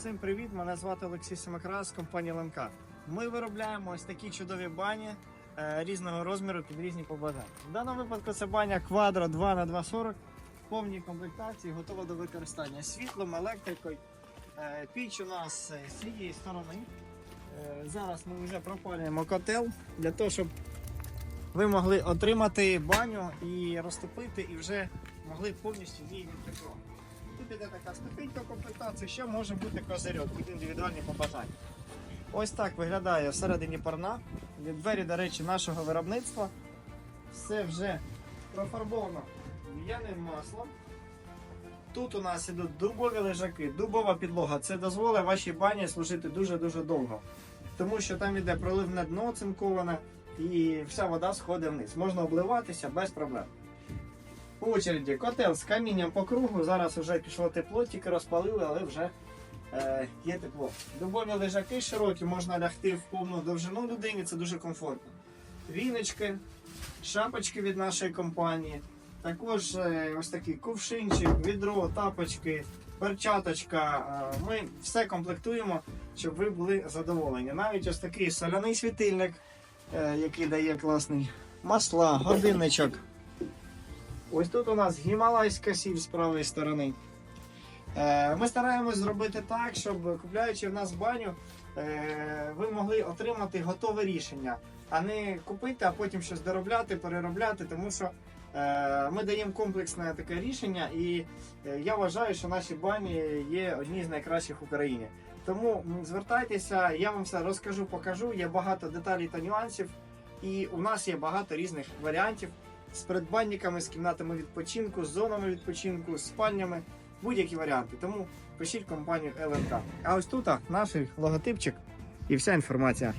Всім привіт! Мене звати Олексій Семакрас з компанії ЛМК. Ми виробляємо ось такі чудові бані е, різного розміру під різні побажання. В даному випадку це баня Quadro 2 на 240 в повній комплектації, готова до використання світлом, електрикою. Е, Піч у нас е, з цієї сторони. Зараз ми вже пропалюємо котел для того, щоб ви могли отримати баню і розтопити, і вже могли повністю її відтепло. Тут іде така ступенька комплектації, ще може бути козирьок під індивідуальні побажання. Ось так виглядає всередині парна. Є Двері, до речі, нашого виробництва. Все вже профарбовано в'яним маслом. Тут у нас ідуть дубові лежаки, дубова підлога. Це дозволить вашій бані служити дуже-дуже довго. Тому що там іде проливне дно цинковане і вся вода сходить вниз. Можна обливатися без проблем. По очереді котел з камінням по кругу. Зараз вже пішло тепло, тільки розпалили, але вже е, є тепло. Дубові лежаки широкі, можна лягти в повну довжину людині, це дуже комфортно. Віночки, шапочки від нашої компанії. Також е, ось такий кувшинчик, відро, тапочки, перчаточка. Е, ми все комплектуємо, щоб ви були задоволені. Навіть ось такий соляний світильник, е, який дає класний масла, годинничок. Ось тут у нас гімалайська сіль з правої сторони. Е, Ми стараємось зробити так, щоб купляючи в нас баню, е, ви могли отримати готове рішення, а не купити, а потім щось доробляти, переробляти, тому що е, ми даємо комплексне таке рішення, і я вважаю, що наші бані є одні з найкращих в Україні. Тому звертайтеся, я вам все розкажу, покажу. Є багато деталей та нюансів, і у нас є багато різних варіантів з передбанниками, з кімнатами відпочинку, з зонами відпочинку, з спальнями, будь-які варіанти. Тому пишіть компанію ЛНК. А ось тут наш логотипчик і вся інформація.